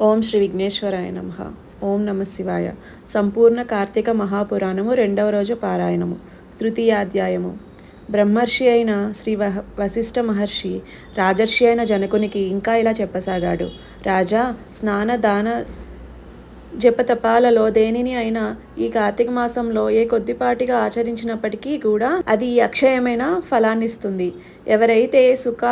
ఓం శ్రీ విఘ్నేశ్వరాయ నమ. ఓం నమ శివాయ. సంపూర్ణ కార్తీక మహాపురాణము రెండవ రోజు పారాయణము. తృతీయాధ్యాయము. బ్రహ్మర్షి అయిన శ్రీ వహ వశిష్ఠ మహర్షి రాజర్షి అయిన జనకునికి ఇంకా ఇలా చెప్పసాగాడు. రాజా స్నాన దాన జపతపాలలో దేనిని అయినా ఈ కార్తీక మాసంలో ఏ కొద్దిపాటిగా ఆచరించినప్పటికీ కూడా అది అక్షయమైన ఫలాన్నిస్తుంది. ఎవరైతే సుఖ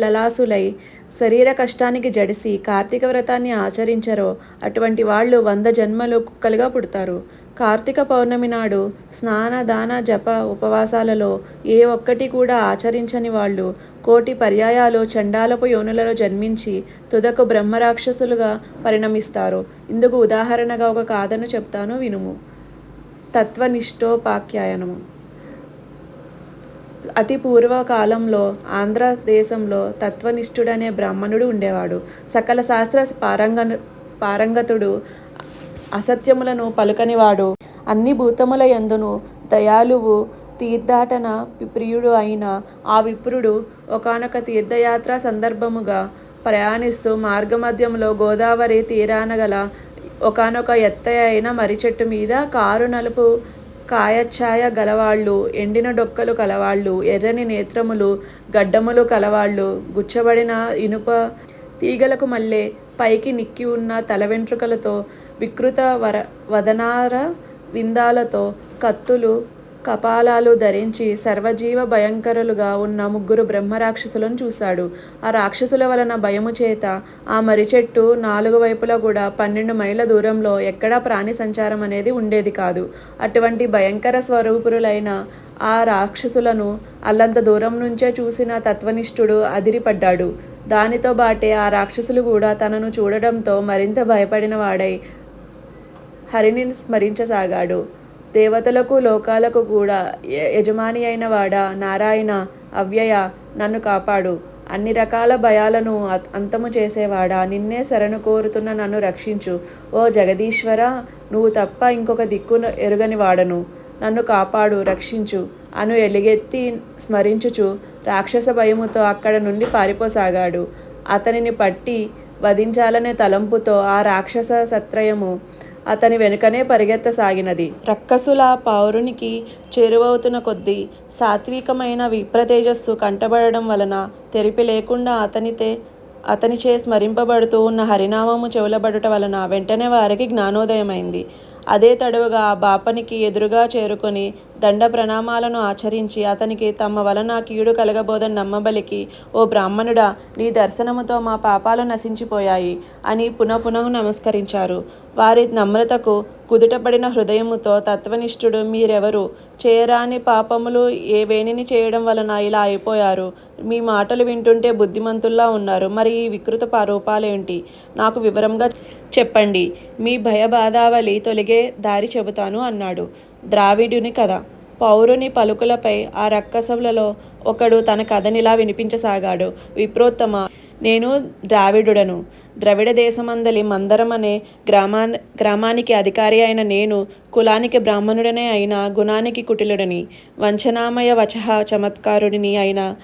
లలాసులై శరీర కష్టానికి జడిసి కార్తీక వ్రతాన్ని ఆచరించరో అటువంటి వాళ్ళు వంద జన్మలు కుక్కలుగా పుడతారు. కార్తీక పౌర్ణమి నాడు స్నాన దాన జప ఉపవాసాలలో ఏ ఒక్కటి కూడా ఆచరించని వాళ్ళు కోటి పర్యాయాలు చండాలపు యోనులలో జన్మించి తుదకు బ్రహ్మరాక్షసులుగా పరిణమిస్తారు. ఇందుకు ఉదాహరణగా ఒక కాదను చెప్తాను వినుము. తత్వనిష్టోపాఖ్యాయనము. అతి పూర్వకాలంలో ఆంధ్రదేశంలో తత్వనిష్ఠుడనే బ్రాహ్మణుడు ఉండేవాడు. సకల శాస్త్ర పారంగ పారంగతుడు అసత్యములను పలుకనివాడు. అన్ని భూతముల యందును దయాలువు తీర్థాటన ప్రియుడు అయిన ఆ విప్రుడు ఒకనొక తీర్థయాత్ర సందర్భముగా ప్రయాణిస్తూ మార్గమధ్యంలో గోదావరి తీరాన గల ఒకనొక ఎత్తైన మర్రి చెట్టు మీద కారు నలుపు కాయఛాయ గలవాళ్ళు ఎండిన డొక్కలు కలవాళ్ళు ఎర్రని నేత్రములు గడ్డములు కలవాళ్ళు గుచ్చబడిన ఇనుప తీగలకు మల్లె పైకి నిక్కి ఉన్న తల వెంట్రుకలతో వికృత వర వదనార విందాలతో కత్తులు కపాలాలు ధరించి సర్వజీవ భయంకరులుగా ఉన్న ముగ్గురు బ్రహ్మరాక్షసులను చూశాడు. ఆ రాక్షసుల వలన భయము చేత ఆ మర్రి చెట్టు నాలుగు వైపులా కూడా పన్నెండు మైళ్ళ దూరంలో ఎక్కడా ప్రాణి సంచారం అనేది ఉండేది కాదు. అటువంటి భయంకర స్వరూపురులైన ఆ రాక్షసులను అల్లంత దూరం నుంచే చూసిన తత్వనిష్ఠుడు అదిరిపడ్డాడు. దానితో బాటే ఆ రాక్షసులు కూడా తనను చూడడంతో మరింత భయపడిన వాడై హరిని స్మరించసాగాడు. దేవతలకు లోకాలకు కూడా యజమాని అయిన వాడా నారాయణ అవ్యయ నన్ను కాపాడు. అన్ని రకాల భయాలను అంతము చేసేవాడా నిన్నే శరణు కోరుతున్న నన్ను రక్షించు. ఓ జగదీశ్వర నువ్వు తప్ప ఇంకొక దిక్కును ఎరుగని వాడను. నన్ను కాపాడు రక్షించు. అను ఎలుగెత్తి స్మరించుచు రాక్షస భయముతో అక్కడ నుండి పారిపోసాగాడు. అతనిని పట్టి వధించాలనే తలంపుతో ఆ రాక్షస సత్రయము అతని వెనుకనే పరిగెత్తసాగినది. రక్కసుల పౌరునికి చేరువవుతున్న కొద్దీ సాత్వికమైన విప్రతేజస్సు కంటబడడం వలన తెరిపి లేకుండా అతనితే అతనిచే స్మరింపబడుతూ ఉన్న హరినామము చెవులబడుట వలన వెంటనే వారికి జ్ఞానోదయమైంది. అదే తడవుగా ఆ బాపనికి ఎదురుగా చేరుకొని దండ ప్రణామాలను ఆచరించి అతనికి తమ వలన కీడు కలగబోదని నమ్మబలికి ఓ బ్రాహ్మణుడా నీ దర్శనముతో మా పాపాలు నశించిపోయాయి అని పునఃపునః నమస్కరించారు. వారి నమ్రతకు కుదుటపడిన హృదయముతో తత్వనిష్ఠుడు మీరెవరు? చేయరాని పాపములు ఏ వేణిని చేయడం వలన ఇలా అయిపోయారు? మీ మాటలు వింటుంటే బుద్ధిమంతుల్లా ఉన్నారు. మరి ఈ వికృత రూపాలేంటి? నాకు వివరంగా చెప్పండి. మీ భయబాధావళి తొలగే దారి చెబుతాను అన్నాడు. ద్రావిడుని కథ. పౌరుని పలుకులపై ఆ రక్కసములలో ఒకడు తన కథనిలా వినిపించసాగాడు. విప్రోత్తమ నేను ద్రావిడుడను. ద్రవిడ దేశమందలి మందరం అనే గ్రామా గ్రామానికి అధికారి అయిన నేను కులానికి బ్రాహ్మణుడనే అయిన గుణానికి కుటిలుడని వంచనామయ వచహ చమత్కారుడిని అయిన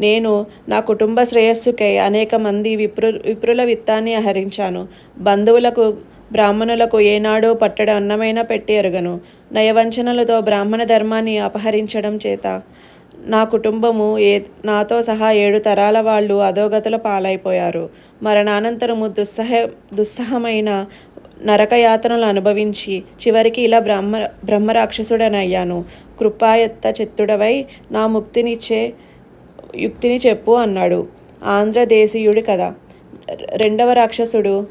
నేను నా కుటుంబ శ్రేయస్సుకై అనేక మంది విప్రు విప్రుల విత్తాన్ని అహరించాను. బంధువులకు బ్రాహ్మణులకు ఏనాడో పట్టడ అన్నమైనా పెట్టి ఎరుగను. నయవంచనలతో బ్రాహ్మణ ధర్మాన్ని అపహరించడం చేత నా కుటుంబము ఏ నాతో సహా ఏడు తరాల వాళ్ళు అధోగతుల పాలైపోయారు. మరణానంతరము దుస్సహ దుస్సహమైన నరకయాతనలు అనుభవించి చివరికి ఇలా బ్రహ్మ బ్రహ్మరాక్షసుడనయ్యాను. కృపాయత్త చిత్తుడవై నా ముక్తినిచ్చే యుక్తిని చెప్పు అన్నాడు. ఆంధ్రదేశీయుడి కథ. రెండవ రాక్షసుడు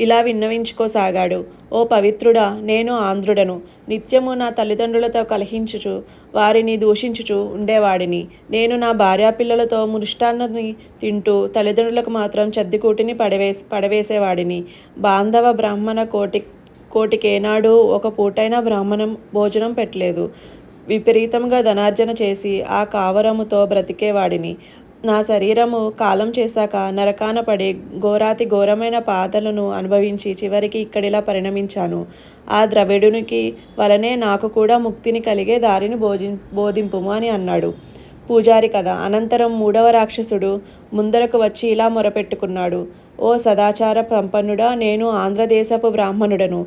ఇలా విన్నవించుకోసాగాడు. ఓ పవిత్రుడా నేను ఆంధ్రుడను. నిత్యము నా తల్లిదండ్రులతో కలహించుచు వారిని దూషించుచు ఉండేవాడిని. నేను నా భార్యాపిల్లలతో మృష్టాన్నని తింటూ తల్లిదండ్రులకు మాత్రం చద్దికూటిని పడవేసి పడవేసేవాడిని. బాంధవ బ్రాహ్మణ కోటి కోటికేనాడు ఒక పూటైన బ్రాహ్మణం భోజనం పెట్టలేదు. విపరీతంగా ధనార్జన చేసి ఆ కావరముతో బ్రతికేవాడిని. నా శరీరము కాలం చేశాక నరకాన పడి ఘోరాతి ఘోరమైన పాతలను అనుభవించి చివరికి ఇక్కడిలా పరిణమించాను. ఆ ద్రవిడునికి వలనే నాకు కూడా ముక్తిని కలిగే దారిని బోధి బోధింపుము అని అన్నాడు. పూజారి కథ. అనంతరం మూడవ రాక్షసుడు ముందరకు వచ్చి ఇలా మొరపెట్టుకున్నాడు. ఓ సదాచార సంపన్నుడా నేను ఆంధ్రదేశపు బ్రాహ్మణుడను.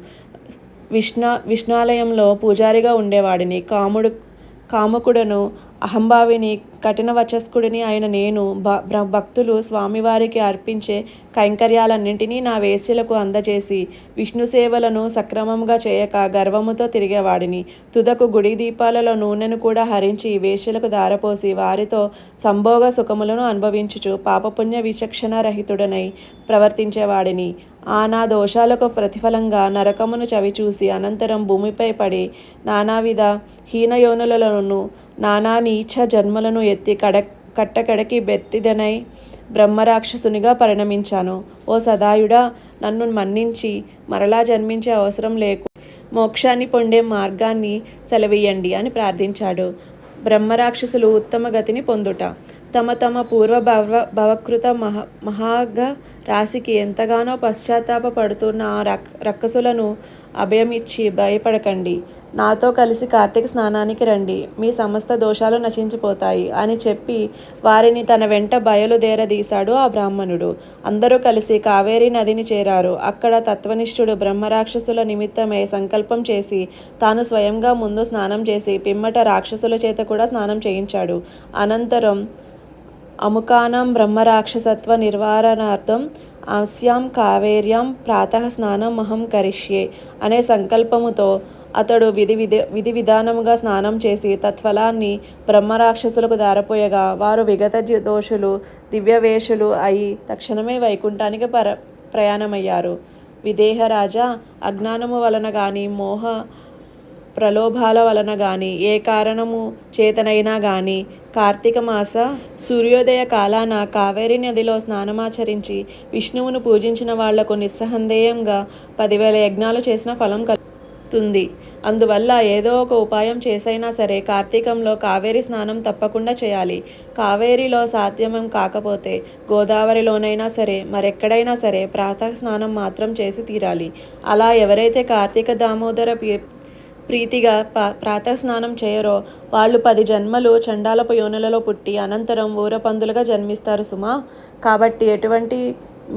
విష్ణా విష్ణాలయంలో పూజారిగా ఉండేవాడిని. కాముడు కాముకుడను అహంభావిని కఠిన వచస్కుడిని అయిన నేను భ భక్తులు స్వామివారికి అర్పించే కైంకర్యాలన్నింటినీ నా వేశ్యలకు అందజేసి విష్ణు సేవలను సక్రమంగా చేయక గర్వముతో తిరిగేవాడిని. తుదకు గుడి దీపాలలో నూనెను కూడా హరించి వేశ్యలకు దారపోసి వారితో సంభోగ సుఖములను అనుభవించుచు పాపపుణ్య విచక్షణ రహితుడనై ప్రవర్తించేవాడిని. ఆ నా దోషాలకు ప్రతిఫలంగా నరకమును చవిచూసి అనంతరం భూమిపై పడి నానావిధ హీనయోనులలోను నానా నీచ జన్మలను ఎత్తి కడ కట్టకడకి బెత్తిదనై బ్రహ్మరాక్షసునిగా పరిణమించాను. ఓ సదాయుడా నన్ను మన్నించి మరలా జన్మించే అవసరం లేకు. మోక్షాన్ని పొందే మార్గాన్ని సెలవేయండి అని ప్రార్థించాడు. బ్రహ్మరాక్షసులు ఉత్తమ గతిని పొందుట. తమ తమ పూర్వ భవ భవకృత మహా మహాగ రాశికి ఎంతగానో పశ్చాత్తాప పడుతున్న ఆ రక్ రక్కసులను అభయమిచ్చి భయపడకండి. నాతో కలిసి కార్తీక స్నానానికి రండి. మీ సమస్త దోషాలు నశించిపోతాయి అని చెప్పి వారిని తన వెంట బయలుదేరదీశాడు ఆ బ్రాహ్మణుడు. అందరూ కలిసి కావేరీ నదిని చేరారు. అక్కడ తత్వనిష్ఠుడు బ్రహ్మరాక్షసుల నిమిత్తమే సంకల్పం చేసి తాను స్వయంగా ముందు స్నానం చేసి పిమ్మట రాక్షసుల చేత కూడా స్నానం చేయించాడు. అనంతరం అముకానం బ్రహ్మరాక్షసత్వ నిర్వారణార్థం ఆస్యాం కావేర్యాం ప్రాతః స్నానం అహం కరిష్యే అనే సంకల్పముతో అతడు విధి విధి విధి విధానముగా స్నానం చేసి తత్ఫలాన్ని బ్రహ్మరాక్షసులకు దారపోయగా వారు విగత దోషులు దివ్యవేషులు అయి తక్షణమే వైకుంఠానికి పర ప్రయాణమయ్యారు. విదేహరాజా అజ్ఞానము వలన కానీ మోహ ప్రలోభాల వలన గాని ఏ కారణము చేతనైనా గాని కార్తీక మాస సూర్యోదయ కాలాన కావేరీ నదిలో స్నానమాచరించి విష్ణువును పూజించిన వాళ్ళకు నిస్సందేహంగా పదివేల యజ్ఞాలు చేసిన ఫలం కలుగుతుంది. అందువల్ల ఏదో ఒక ఉపాయం చేసైనా సరే కార్తీకంలో కావేరి స్నానం తప్పకుండా చేయాలి. కావేరిలో సాధ్యమం కాకపోతే గోదావరిలోనైనా సరే మరెక్కడైనా సరే ప్రాతః స్నానం మాత్రం చేసి తీరాలి. అలా ఎవరైతే కార్తీక దామోదర ప్రీతిగా పా స్నానం చేయరో. వాళ్ళు పది జన్మలు చండాలపు యోనులలో పుట్టి అనంతరం ఊరపందులుగా జన్మిస్తారు సుమా. కాబట్టి ఎటువంటి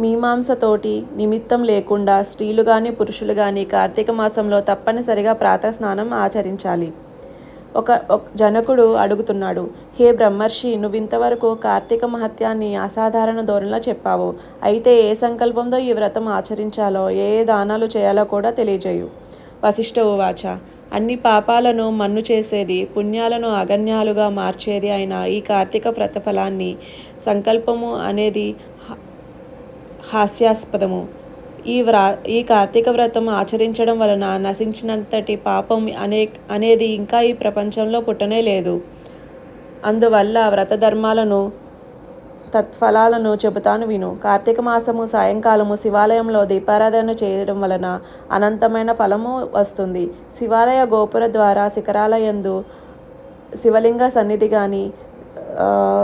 మీమాంసతోటి నిమిత్తం లేకుండా స్త్రీలు కానీ పురుషులు కానీ కార్తీక మాసంలో తప్పనిసరిగా ప్రాత స్నానం ఆచరించాలి. ఒక ఒక జనకుడు అడుగుతున్నాడు హే బ్రహ్మర్షి నువ్వింతవరకు కార్తీక మహత్యాన్ని అసాధారణ ధోరణిలో చెప్పావు. అయితే ఏ సంకల్పంతో ఈ వ్రతం ఆచరించాలో ఏ ఏ దానాలు చేయాలో కూడా తెలియజేయు. వశిష్ఠ ఉవాచ అన్ని పాపాలను మన్ను చేసేది పుణ్యాలను అగణ్యాలుగా మార్చేది అయిన ఈ కార్తీక వ్రతఫలాన్ని సంకల్పము అనేది హ- హాస్యాస్పదము. ఈ వ్రా ఈ కార్తీక వ్రతం ఆచరించడం వలన నశించినంతటి పాపం అనే అనేది ఇంకా ఈ ప్రపంచంలో పుట్టనే లేదు. అందువల్ల వ్రత ధర్మాలను తత్ఫలాలను చెబుతాను విను. కార్తీక మాసము సాయంకాలము శివాలయంలో దీపారాధన చేయడం వలన అనంతమైన ఫలము వస్తుంది. శివాలయ గోపుర ద్వారా శిఖరాలయందు శివలింగ సన్నిధి కానీ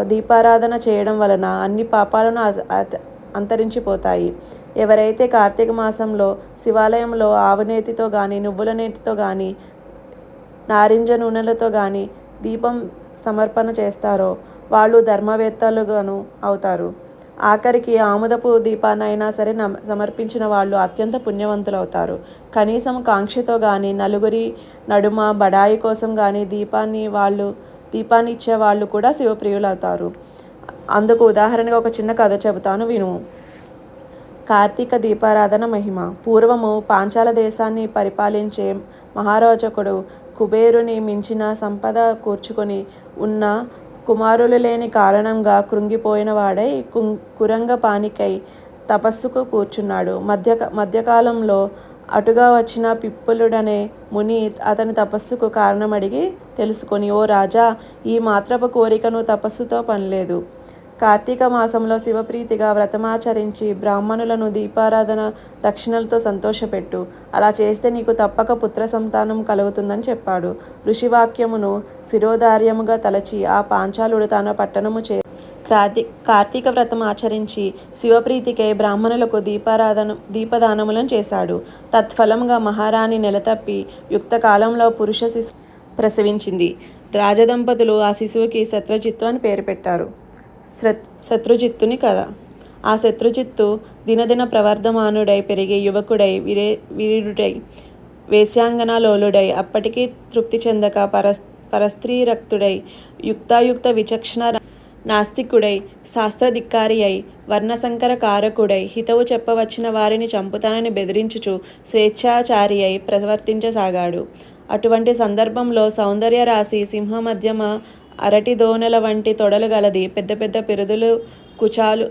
దీపారాధన చేయడం వలన అన్ని పాపాలను అత- అంతరించిపోతాయి. ఎవరైతే కార్తీక మాసంలో శివాలయంలో ఆవునేతితో కానీ నువ్వుల నేతితో కానీ నారింజ నూనెలతో కానీ దీపం సమర్పణ చేస్తారో వాళ్ళు ధర్మవేత్తలుగాను అవుతారు. ఆఖరికి ఆముదపు దీపానైనా సరే నమ సమర్పించిన వాళ్ళు అత్యంత పుణ్యవంతులు అవుతారు కనీసం కాంక్షతో కానీ నలుగురి నడుమ బడాయి కోసం కానీ దీపాన్ని వాళ్ళు దీపాన్ని ఇచ్చే వాళ్ళు కూడా శివప్రియులు అవుతారు అందుకు ఉదాహరణగా ఒక చిన్న కథ చెబుతాను విను. కార్తీక దీపారాధన మహిమ. పూర్వము పాంచాల దేశాన్ని పరిపాలించే మహారాజకుడు కుబేరుని మించిన సంపద కూర్చుకొని ఉన్న కుమారులు లేని కారణంగా కృంగిపోయిన వాడై కురంగ పానికై తపస్సుకు కూర్చున్నాడు. మధ్య మధ్యకాలంలో అటుగా వచ్చిన పిప్పులుడనే ముని అతని తపస్సుకు కారణమడిగి తెలుసుకొని ఓ రాజా ఈ మాత్రపు కోరికను తపస్సుతో పనిలేదు. కార్తీక మాసంలో శివప్రీతిగా వ్రతమాచరించి బ్రాహ్మణులను దీపారాధన దక్షిణలతో సంతోషపెట్టు. అలా చేస్తే నీకు తప్పక పుత్ర సంతానం కలుగుతుందని చెప్పాడు. ఋషివాక్యమును శిరోధార్యముగా తలచి ఆ పాంచాలుడు తన పట్టణము చే కార్తీ కార్తీక వ్రతం ఆచరించి శివప్రీతికై బ్రాహ్మణులకు దీపారాధన దీపదానములను చేశాడు. తత్ఫలంగా మహారాణి నెలతప్పి యుక్త కాలంలో పురుష శిశు ప్రసవించింది. రాజదంపతులు ఆ శిశువుకి సత్రజిత్తు అని పేరు పెట్టారు. శత్రుజిత్తుని కథ. ఆ శత్రుజిత్తు దినదిన ప్రవర్ధమానుడై పెరిగే యువకుడై వీరే వీరుడై వేశ్యాంగనాలోలుడై అప్పటికీ తృప్తి చెందక పరస్ పరస్త్రీరక్తుడై యుక్తాయుక్త విచక్షణ నాస్తికుడై శాస్త్రధిక్కారి అయి వర్ణసంకర కారకుడై హితవు చెప్పవచ్చిన వారిని చంపుతానని బెదిరించుచు స్వేచ్ఛాచారి అయి ప్రవర్తించసాగాడు. అటువంటి సందర్భంలో సౌందర్య రాశి సింహమధ్యమ అరటి దోనెల వంటి తొడలు గలది పెద్ద పెద్ద పిరుదులు కుచాలు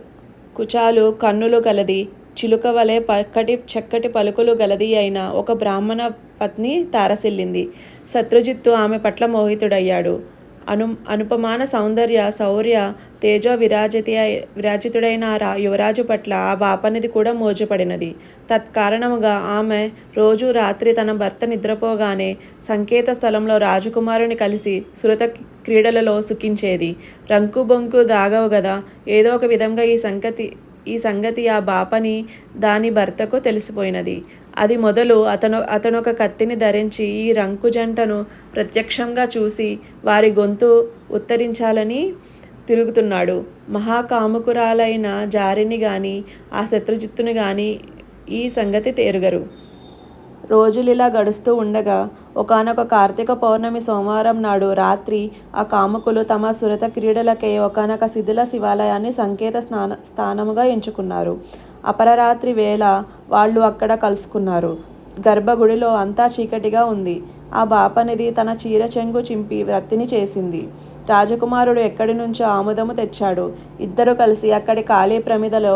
కుచాలు కన్నులు గలది చిలుక వలె పక్కటి చక్కటి పలుకులు గలది అయిన ఒక బ్రాహ్మణ పత్ని తారసిల్లింది. శత్రుజిత్తు ఆమె పట్ల మోహితుడయ్యాడు. అను అనుపమాన సౌందర్య శౌర్య తేజో విరాజితి విరాజితుడైన రా యువరాజు పట్ల ఆ బాపనిది కూడా మోజపడినది. తత్కారణముగా ఆమె రోజు రాత్రి తన భర్త నిద్రపోగానే సంకేత స్థలంలో రాజకుమారుని కలిసి శృత క్రీడలలో సుఖించేది. రంకు బొంకు దాగవు గదా ఏదో ఒక విధంగా ఈ సంగతి ఈ సంగతి ఆ బాపని దాని భర్తకు తెలిసిపోయినది. అది మొదలు అతను అతనొక కత్తిని ధరించి ఈ రంకు జంటను ప్రత్యక్షంగా చూసి వారి గొంతు ఉత్తరించాలని తిరుగుతున్నాడు. మహాకాముకురాలైన జారిని గాని ఆ శత్రుజిత్తుని గాని ఈ సంగతి తేరుగరు. రోజులు ఇలా గడుస్తూ ఉండగా ఒకనొక కార్తీక పౌర్ణమి సోమవారం నాడు రాత్రి ఆ కాముకులు తమ సురత క్రీడలకే ఒకనొక శిథిల శివాలయాన్ని సంకేత స్నాన స్థానముగా ఎంచుకున్నారు. అపరరాత్రి వేళ వాళ్ళు అక్కడ కలుసుకున్నారు. గర్భగుడిలో అంతా చీకటిగా ఉంది. ఆ బాపనిది తన చీర చెంగు చింపి వ్రత్తిని చేసింది. రాజకుమారుడు ఎక్కడి నుంచో ఆముదము తెచ్చాడు. ఇద్దరు కలిసి అక్కడి ఖాళీ ప్రమిదలో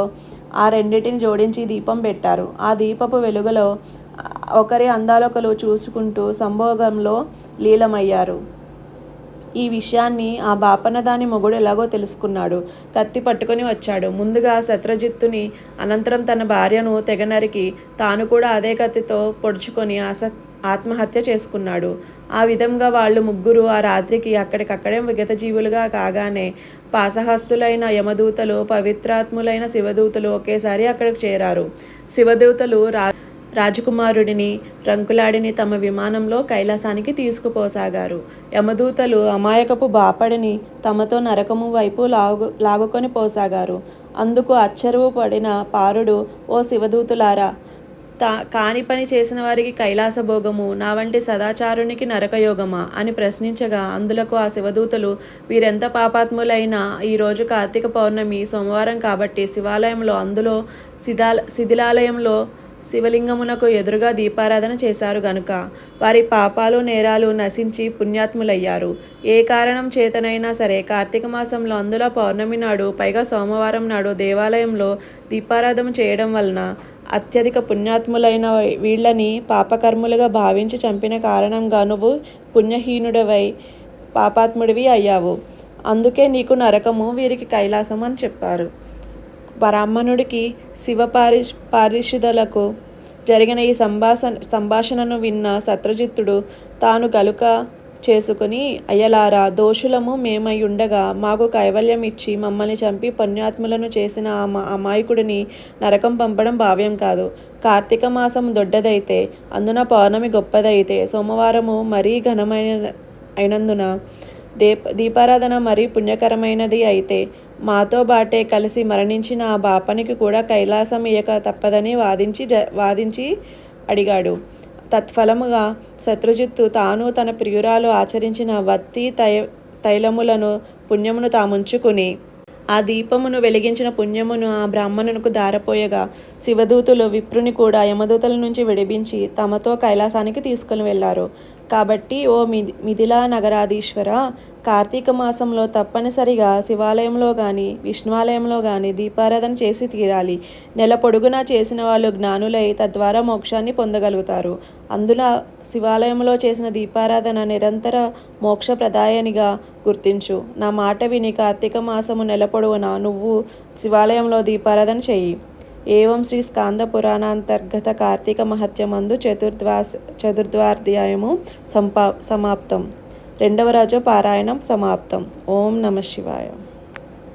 ఆ రెండింటిని జోడించి దీపం పెట్టారు. ఆ దీపపు వెలుగులో ఒకరి అందాలొకరు చూసుకుంటూ సంభోగంలో లీలమయ్యారు. ఈ విషయాన్ని ఆ బాపన్న దాని మొగుడు ఎలాగో తెలుసుకున్నాడు. కత్తి పట్టుకొని వచ్చాడు. ముందుగా శత్రజిత్తుని అనంతరం తన భార్యను తెగనరికి తాను కూడా అదే కత్తితో పొడుచుకొని ఆస ఆత్మహత్య చేసుకున్నాడు. ఆ విధంగా వాళ్ళు ముగ్గురు ఆ రాత్రికి అక్కడికక్కడే విగత జీవులుగా కాగానే పాసహస్తులైన యమదూతలు పవిత్రాత్ములైన శివదూతలు ఒకేసారి అక్కడికి చేరారు. శివదూతలు రా రాజకుమారుడిని రంకులాడిని తమ విమానంలో కైలాసానికి తీసుకుపోసాగారు. యమదూతలు అమాయకపు బాపడిని తమతో నరకము వైపు లాగు లాగుకొని పోసాగారు. అందుకు అచ్చరువు పడిన పారుడు ఓ శివదూతులారా తా కాని పని చేసిన వారికి కైలాస భోగము నా వంటి సదాచారునికి నరకయోగమా? అని ప్రశ్నించగా అందులకు ఆ శివదూతలు వీరెంత పాపాత్ములైనా ఈరోజు కార్తీక పౌర్ణమి సోమవారం కాబట్టి శివాలయంలో అందులో శిథాల శిథిలాలయంలో శివలింగమునకు ఎదురుగా దీపారాధన చేశారు గనుక. వారి పాపాలు నేరాలు నశించి పుణ్యాత్ములయ్యారు. ఏ కారణం చేతనైనా సరే కార్తీక మాసంలో అందులో పౌర్ణమి నాడు పైగా సోమవారం నాడు దేవాలయంలో దీపారాధన చేయడం వలన అత్యధిక పుణ్యాత్ములైన వీళ్ళని పాపకర్ములుగా భావించి చంపిన కారణంగా నువ్వు పుణ్యహీనుడవై పాపాత్ముడివి అయ్యావు. అందుకే నీకు నరకము వీరికి కైలాసం అని చెప్పారు. బ్రాహ్మణుడికి శివ పారి పారిషుదలకు జరిగిన ఈ సంభాషణ సంభాషణను విన్న శత్రుజిత్తుడు తాను గలుక చేసుకుని అయ్యలారా దోషులము మేమై ఉండగా మాకు కైవల్యం ఇచ్చి మమ్మల్ని చంపి పుణ్యాత్ములను చేసిన ఆ అమాయకుడిని నరకం పంపడం భావ్యం కాదు. కార్తీక మాసం దొడ్డదైతే అందున పౌర్ణమి గొప్పదైతే సోమవారము మరీ ఘనమైన అయినందున దీప దీపారాధన మరీ పుణ్యకరమైనది అయితే మాతో బాటే కలిసి మరణించిన ఆ బాపనికి కూడా కైలాసం ఇయ్యక తప్పదని వాదించి జ వాదించి అడిగాడు. తత్ఫలముగా శత్రుజిత్తు తాను తన ప్రియురాలు ఆచరించిన వత్తి తై తైలములను పుణ్యమును తాముంచుకుని ఆ దీపమును వెలిగించిన పుణ్యమును ఆ బ్రాహ్మణునకు దారపోయగా శివదూతులు విప్రుని కూడా యమదూతల నుంచి విడిపించి తమతో కైలాసానికి తీసుకుని వెళ్ళారు. కాబట్టి ఓ మిథి మిథిలా నగరాధీశ్వర కార్తీక మాసంలో తప్పనిసరిగా శివాలయంలో కానీ విష్ణువాలయంలో కానీ దీపారాధన చేసి తీరాలి. నెల పొడుగునా చేసిన వాళ్ళు జ్ఞానులై తద్వారా మోక్షాన్ని పొందగలుగుతారు. అందున శివాలయంలో చేసిన దీపారాధన నిరంతర మోక్ష ప్రదాయనిగా గుర్తించు. నా మాట విని కార్తీక మాసము నెల పొడవునా నువ్వు శివాలయంలో దీపారాధన చెయ్యి ఏవం శ్రీ స్కాంద పురాణాంతర్గత కార్తీక మహత్యమందు చతుర్ద్వాస చతుర్ద్వాధ్యాయము సంపా సమాప్తం. రెండవ రాజు పారాయణం సమాప్తం. ఓం నమ శివాయ.